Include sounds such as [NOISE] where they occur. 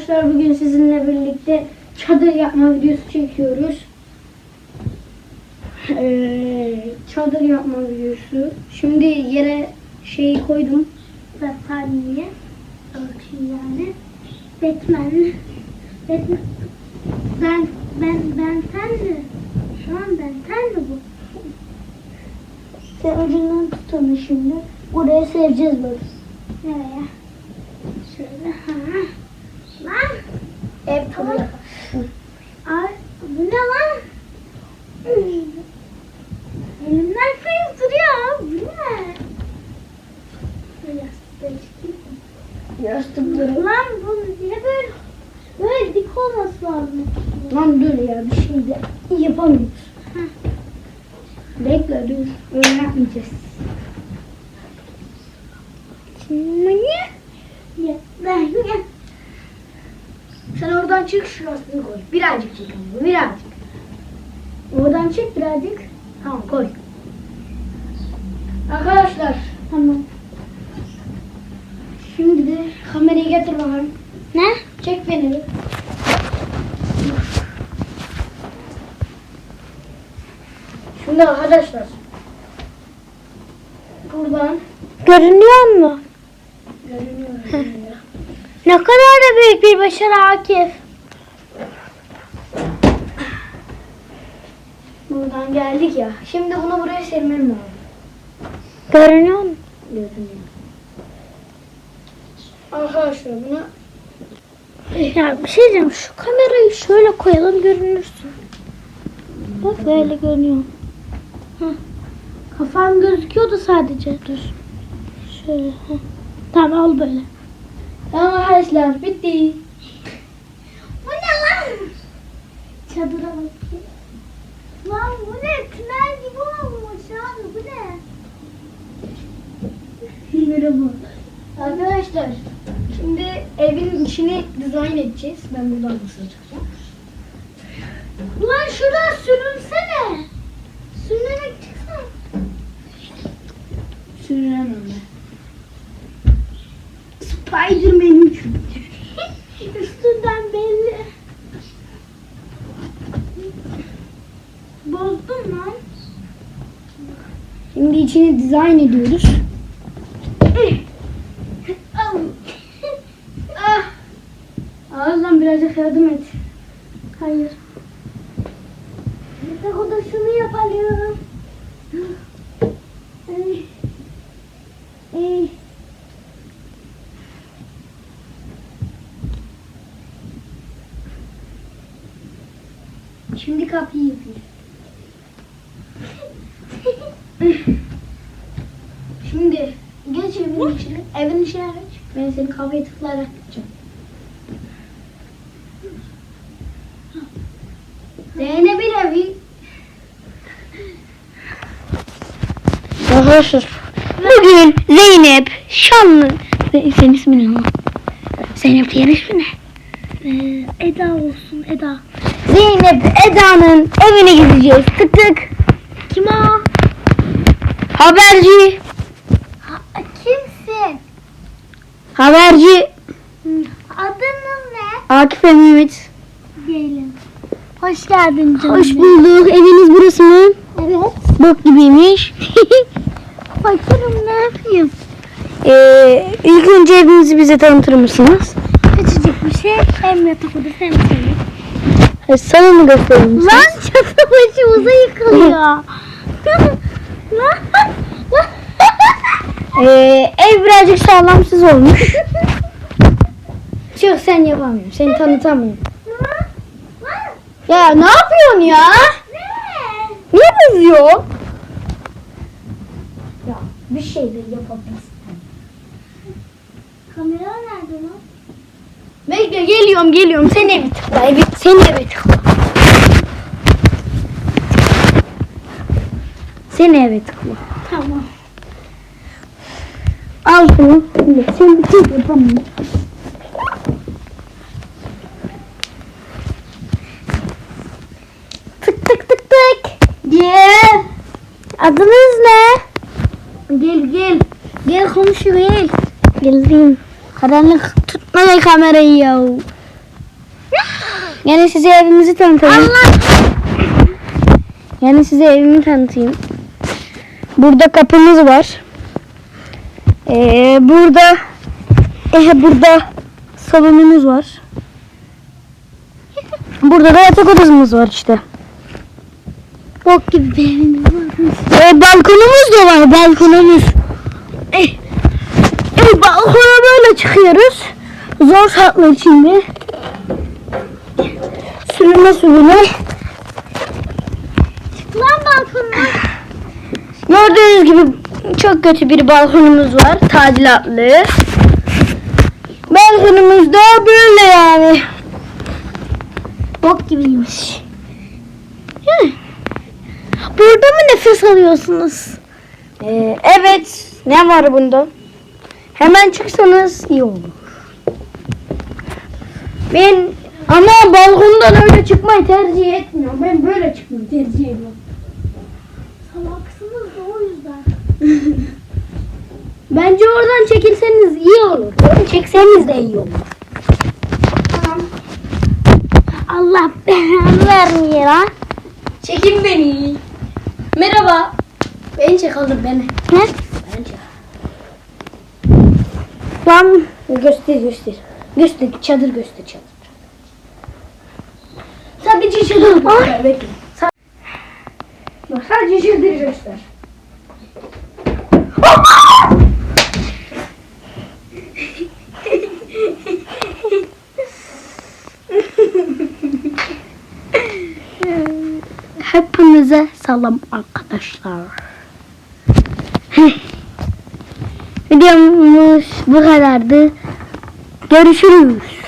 Arkadaşlar bugün sizinle birlikte çadır yapma videosu çekiyoruz. Ee, çadır yapma videosu. Şimdi yere şeyi koydum. Battaniye. Bakayım yani. Batman. Batman. Ben, ben, ben ten mi? Şu an ben ten mi bu? Sen ucundan tut onu şimdi. Buraya sereceğiz böyle. Nereye? Şöyle. Ha. Lan. Buraya. Ay, bu ne lan? Elimden kayıp duruyor. Bu ne? Yastıkları çıkayım. Yastıkları. Lan bu niye böyle? Böyle dik olması lazım. Lan dur ya bir şey de yapamıyoruz. Bekle dur. Öyle yapmayacağız. Niye? Ya, ben ya. Sen oradan çık şurasını koy. Birazcık çık ama birazcık. Oradan çık birazcık. Tamam koy. Arkadaşlar Tamam. şimdi de kamerayı getir bakalım. Ne? Çek beni. Şimdi arkadaşlar buradan Görünüyor mu? görünüyor. [LAUGHS] Ne kadar da büyük bir başarı Akif. Buradan geldik ya. Şimdi bunu buraya sermem lazım. Görünüyor mu? Görünüyor. Arkadaşlar bunu Ya bir şey diyeceğim. Şu kamerayı şöyle koyalım görünürsün. Bak böyle görünüyor. Heh. Kafam gözüküyordu sadece. Dur. Şöyle. heh. Tamam al böyle. Tamam arkadaşlar bitti. Bu ne lan? Çadıra bakayım. Lan bu ne? Tünel gibi olmuş abi bu ne? Merhaba. Arkadaşlar şimdi evin içini dizayn edeceğiz. Ben buradan nasıl çıkacağım? Ulan şuradan sürünsene. Sürünerek çıksana. Sürünemem ben. Spiderman'im çünkü. [LAUGHS] Üstünden belli. Bozdun lan. Şimdi içini dizayn ediyoruz. [LAUGHS] [LAUGHS] Ah! Ağızdan birazcık yardım et. Hayır. Yatak odasını yapalım. Ay. Ay. Şimdi kapıyı yapıyoruz. Şimdi geç evin içine. Evin içine geç. Ben seni kafaya tıklayarak gideceğim. Zeynep bir evi. Arkadaşlar bugün Zeynep Şanlı senin ismin ne? Zeynep diğer ismi ne? Ee, Eda olsun Eda. Zeynep Eda'nın evine gideceğiz. Tık tık. Kim o? Haberci. kimsin? Haberci. Adınız ne? Akif ve Mehmet. Diyelim. Hoş geldin canım. Hoş bulduk. Eviniz burası mı? Evet. Bok gibiymiş. [LAUGHS] Fakirim ne yapayım? Ee, ilk önce evinizi bize tanıtır mısınız? Küçücük bir şey. Hem yatak odası hem senin. E, sana mı göstereyim? Lan çatı başımıza yıkılıyor. [LAUGHS] ee, ev birazcık sağlamsız olmuş. Çık sen yapamıyorum. Seni tanıtamıyorum. Ya ne yapıyorsun ya? Niye bozuyor? Ya bir şeyler yapabilirsin. Kamera nerede lan? Bekle geliyorum geliyorum. Sen evi tıkla. Evi, sen evi tıkla. Sen eve tıkla. Tamam. Al. Şimdi sen bir şey yapamıyorsun. Tık tık tık tık. Gel. Adınız ne? Gel gel. Gel komşu gel. Geldim. Karanlık tutma da kamerayı ya. Yani size evimizi tanıtayım. Yani size evimi tanıtayım. Burada kapımız var. Ee, burada eh, burada salonumuz var. Burada da yatak odamız var işte. Bok gibi bir evimiz var. Ee, balkonumuz da var balkonumuz. Eh, eh, balkona böyle çıkıyoruz. Zor şartlar içinde. Sürüne sürüne. Lan balkonuna. Gördüğünüz gibi çok kötü bir balkonumuz var. Tadilatlı. Balkonumuz da böyle yani. Bok gibiymiş. Hı. Burada mı nefes alıyorsunuz? Ee, evet. Ne var bunda? Hemen çıksanız iyi olur. Ben ama balkondan öyle çıkmayı tercih etmiyorum. Ben böyle çıkmayı tercih ediyorum. Salaksınız da o yüzden. [LAUGHS] Bence oradan çekilseniz iyi olur. Çekseniz de iyi olur. Tamam. Allah belanı vermiyor ha. Çekin beni. Merhaba. Beni çek oğlum beni. Ne? Beni çek. Lan Göster göster. Göster çadır göster çadır. Sadece çadır göster bekle. Sadece çadır göster. hepinize selam arkadaşlar. Videomuz bu kadardı. Görüşürüz.